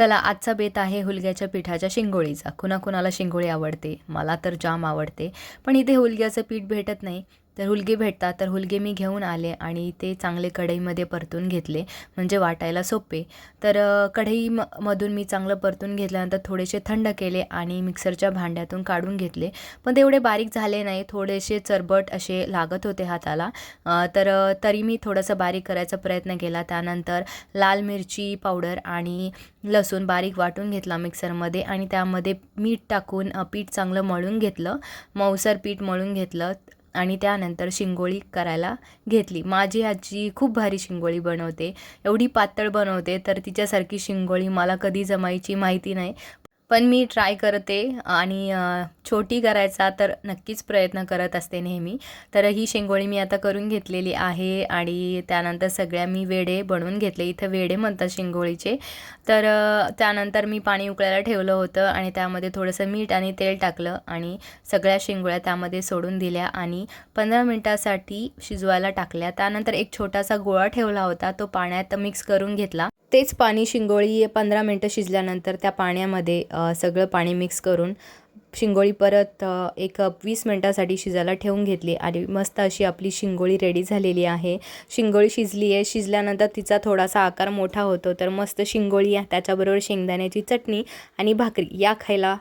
चला आजचा बेत आहे हुलग्याच्या पिठाच्या शिंगोळीचा. कुणाकुणाला शिंगोळी आवडते? मला तर जाम आवडते. पण इथे हुलग्याचं पीठ भेटत नाही. तर हुलगे भेटतात. तर हुलगे मी घेऊन आले आणि ते चांगले कढईमध्ये परतून घेतले म्हणजे वाटायला सोपे. तर कढई म मधून मी चांगलं परतून घेतल्यानंतर थोडेसे थंड केले आणि मिक्सरच्या भांड्यातून काढून घेतले. पण तेवढे बारीक झाले नाही थोडेसे चरबट असे लागत होते हाताला. तर तरी मी थोडंसं बारीक करायचा प्रयत्न केला. त्यानंतर लाल मिरची पावडर आणि लसूण बारीक वाटून घेतला मिक्सरमध्ये आणि त्यामध्ये मीठ टाकून पीठ चांगलं मळून घेतलं. मऊसर पीठ मळून घेतलं. आणि त्यानंतर शिंगोळी करायला घेतली. माझी आजी खूप भारी शिंगोळी बनवते. एवढी पातळ बनवते तर तिच्यासारखी शिंगोळी मला कधी जमायची माहिती नाही. पण मी ट्राय करते आणि छोटी करायचा तर नक्कीच प्रयत्न करत असते नेहमी. तर ही शेंगोळी मी आता करून घेतलेली आहे आणि त्यानंतर सगळ्या मी वेडे बनवून घेतले. इथं वेडे म्हणतात शेंगोळीचे. तर त्यानंतर मी पाणी उकळायला ठेवलं होतं आणि त्यामध्ये थोडंसं मीठ आणि तेल टाकलं आणि सगळ्या शेंगोळ्या त्यामध्ये सोडून दिल्या आणि पंधरा मिनटासाठी शिजवायला टाकल्या. त्यानंतर एक छोटासा गोळा ठेवला होता. तो पाण्यात मिक्स करून घेतला. तेच पाणी शिंगोळी पंधरा मिनटं शिजल्यानंतर त्या पाण्यामध्ये सगळं पाणी मिक्स करून शिंगोळी परत एक वीस मिनटासाठी शिजायला ठेवून घेतली आणि मस्त अशी आपली शिंगोळी रेडी झालेली आहे. शिंगोळी शिजली आहे. शिजल्यानंतर तिचा थोडासा आकार मोठा होतो तर मस्त शिंगोळी आहे त्याच्याबरोबर शेंगदाण्याची चटणी आणि भाकरी या खायला